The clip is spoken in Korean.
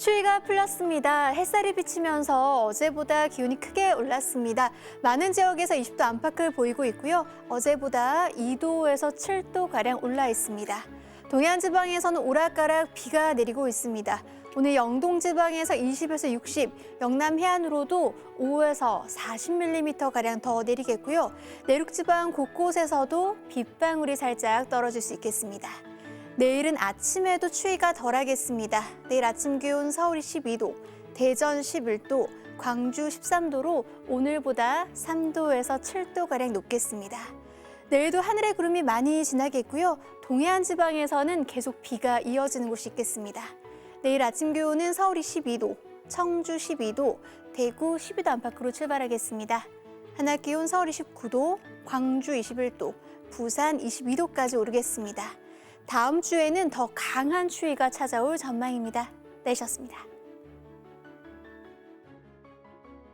추위가 풀렸습니다. 햇살이 비치면서 어제보다 기온이 크게 올랐습니다. 많은 지역에서 20도 안팎을 보이고 있고요. 어제보다 2도에서 7도 가량 올라 있습니다. 동해안 지방에서는 오락가락 비가 내리고 있습니다. 오늘 영동 지방에서 20에서 60, 영남 해안으로도 5에서 40mm 가량 더 내리겠고요. 내륙 지방 곳곳에서도 빗방울이 살짝 떨어질 수 있겠습니다. 내일은 아침에도 추위가 덜하겠습니다. 내일 아침 기온 서울이 12도, 대전 11도, 광주 13도로 오늘보다 3도에서 7도가량 높겠습니다. 내일도 하늘에 구름이 많이 지나겠고요. 동해안 지방에서는 계속 비가 이어지는 곳이 있겠습니다. 내일 아침 기온은 서울이 12도, 청주 12도, 대구 12도 안팎으로 출발하겠습니다. 한낮 기온 서울이 19도, 광주 21도, 부산 22도까지 오르겠습니다. 다음 주에는 더 강한 추위가 찾아올 전망입니다. 내셨습니다.